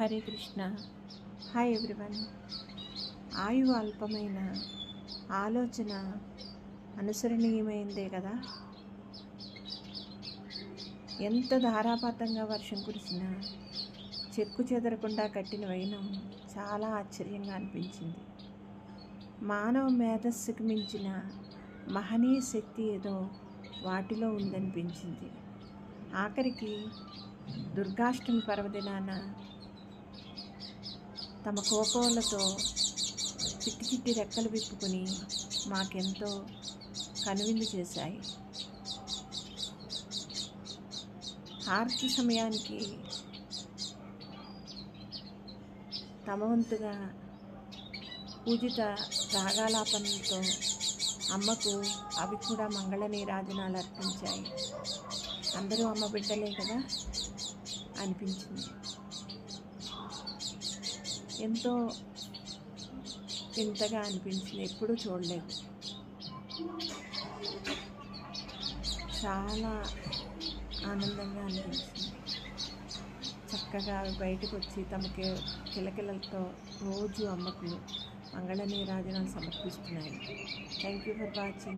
Hare Krishna. Hi everyone. ఆయువు అల్పమైన ఆలోచన అనుసరణీయమైందే కదా? ఎంత ధారాపాతంగా వర్షం కురిసినా చెక్కు చెదరకుండా కట్టిన వైనం చాలా ఆశ్చర్యంగా అనిపించింది. మానవ మేధస్సుకు మించిన మహనీయ శక్తి ఏదో వాటిలో ఉందనిపించింది. ఆఖరికి దుర్గాష్టమి పర్వదినాన తమ కోకోలతో చిట్టి చిట్టి రెక్కలు విప్పుకొని మాకెంతో కనువిందు చేశాయి. హారతి సమయానికి తమ వంతుగా పూజిత రాగాలాపనలతో అమ్మకు అవి కూడా మంగళ నీరాజనాలు అర్పించాయి. అందరూ అమ్మ బిడ్డలే కదా? అనిపించింది. ఎంతో వింతగా అనిపించింది. ఎప్పుడూ చూడలేదు. చాలా ఆనందంగా అనిపించింది. చక్కగా అవి బయటకు వచ్చి తమకి కిలకిలతో రోజు అమ్మకు మంగళ నీరాజనాలు సమర్పిస్తున్నాయి. Thank you for watching